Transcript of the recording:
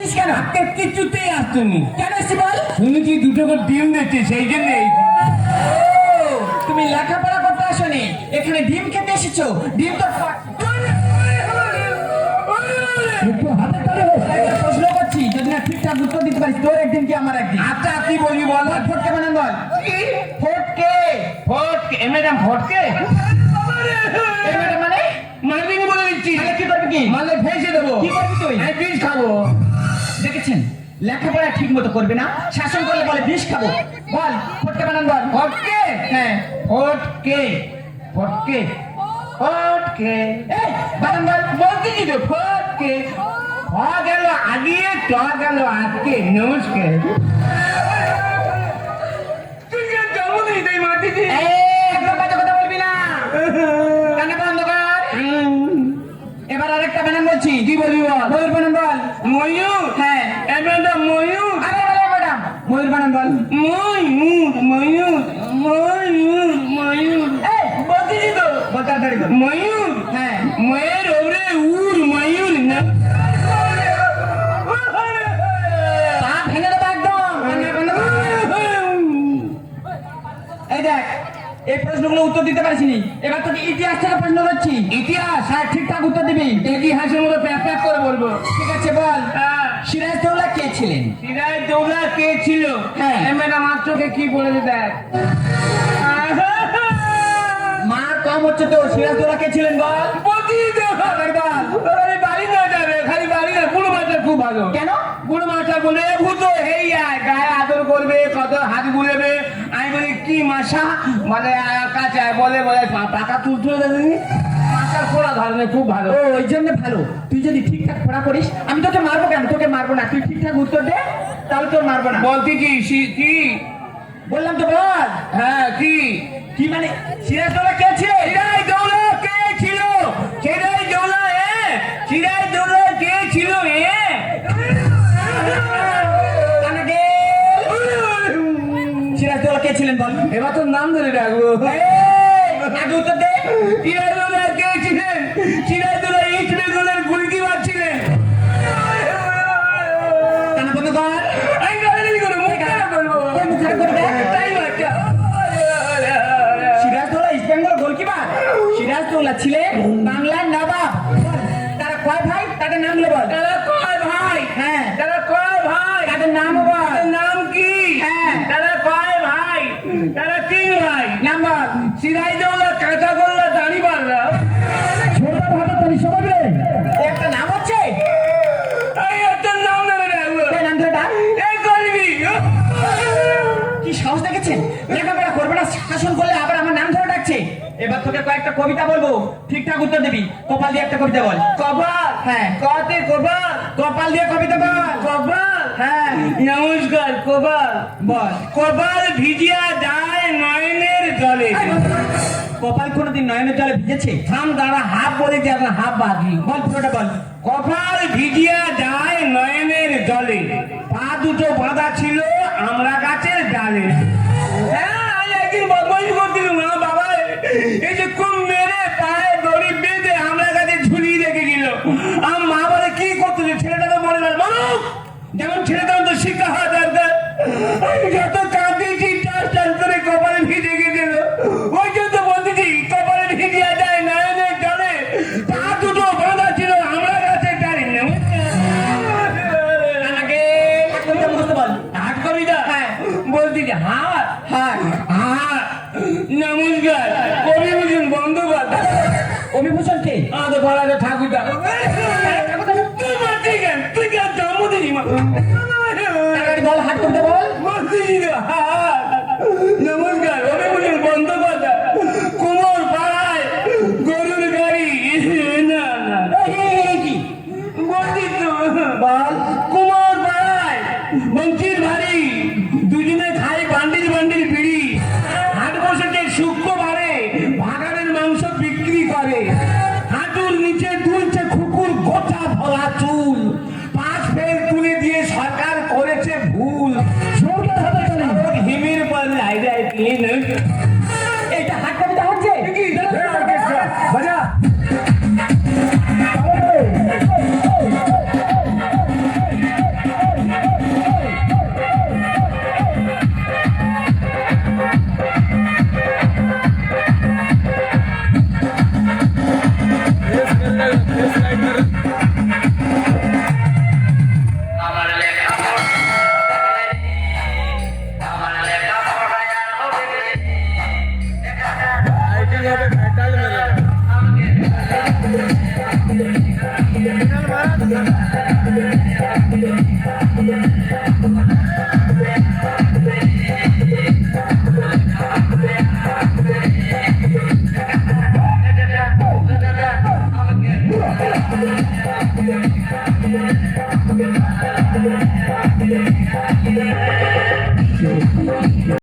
কেন? আজকে কিছুতেই আসতুনি কেন এসছি বল? শুনেছি দুটো করে ডিম দিচ্ছে সেই জন্য তুমি লেখাপড়া করতে আসনি? এখানে ডিম খেতে এসেছ? ডিম তো ফা- একটু হাতে তালে হোক। একটা প্রশ্ন করছি যদি না ঠিকঠাক উত্তর দিতে পারিস তোর একদিন কি আমার একদিন? আচ্ছা কি বলবি বল? ফটকে বানান বল। ফটকে। ফটকে? ম্যাডাম ফটকে? এই মানে? মারবিনি বলে দিচ্ছি। তাহলে কি করবি কি? মারলে ফেসে দেবো। কি করবি তুই? বিষ খাব। দেখেছেন লেখাপড়া ঠিক মতো করবে না? শাসন করলে বলে বিষ খাব। বল ফটকে বানান বল। ফটকে? হ্যাঁ। ফটকে। ফটকে। ফটকে। এই বানান বল। বলতে কি তো ফটকে। হ গেল আগিয়ে ট গেল আজকে। নমস্কার। এবার আরেকটা বানান বলছি। কি বলবি বল? ময়ূর বানান বল। ময়ূর হ্যাঁ এ ম্যাডাম ময়ূর আরে বলে ম্যাডাম ময়ূর বানান বল ময়ূর ময়ূর ময়ূর ময়ূর তো? ময়ূর হ্যাঁ। ময়ের ওরে উর ময়ূর না। এই প্রশ্নগুলো উত্তর দিতে পারিসনি। এবার তোকে ইতিহাস থেকে প্রশ্ন করছি। ইতিহাস? হ্যাঁ ঠিকঠাক উত্তর দিবি। ইতিহাসের মতো প্যাক প্যাক করে বলব? ঠিক আছে বল। হ্যাঁ। কে ছিলেন কে ছিল? হ্যাঁ। এ ম্যাডাম মাত্রকে কি মা কম হচ্ছে তো সিরাজদৌল্লা কে ছিলেন বাড়ি না যাবে খালি বাড়ি না খুব ভালো। কেন? বুড়ো মাস্টার বলে "এ হেই গায়ে আদর করবে কত হাত বুলেবে। আমি বলি কি মাসা? মানে কাছে বলে বলে পাকা তুল তুলে দেবে মাস্টার খোলা ধরনের খুব ভালো। ও ওই জন্য ভালো। তুই যদি ঠিকঠাক পড়া করিস আমি তোকে মারবো কেন? তোকে মারবো না। তুই ঠিকঠাক উত্তর দে তাহলে তোর মারবো না। বলতে কি কি? বললাম তো বল। হ্যাঁ কি? কি মানে সিরাজদৌল্লা কে ছিলেন সিরাজ কে ছিল? সিরাজ এ? সিরাজ কে ছিল এ? কানে কে? ছিলেন বল? এবার তোর নাম ধরে রাখব। শাসন করলে আবার আমার নাম ধরে ডাকছে। এবার তোকে কয়েকটা কবিতা বলব। ঠিকঠাক উত্তর দিবি। কপাল দিয়ে একটা কবিতা বল। কপাল? হ্যাঁ। কতে কপাল? কপাল দিয়ে কবিতা বল। কপাল? হ্যাঁ। নমস্কার কপাল। বল। কপাল ভিজিয়া যায় নয়নের জলে। কপাল কোনোদিন নয়নের জলে ভিজেছে? থাম দাঁড়া হাফ বলেছি এখন হাফ বাকি বল পুরোটা বল। কপাল ভিজিয়া যায় হাট হ্যাঁ হাট নমস্কার অভিভূষণ ভূষণ বন্দ্যোপাধ্যায়। অভিভূষণ কে? আমাদের পাড়াতে ঠাকুরদা। তুই Yeah.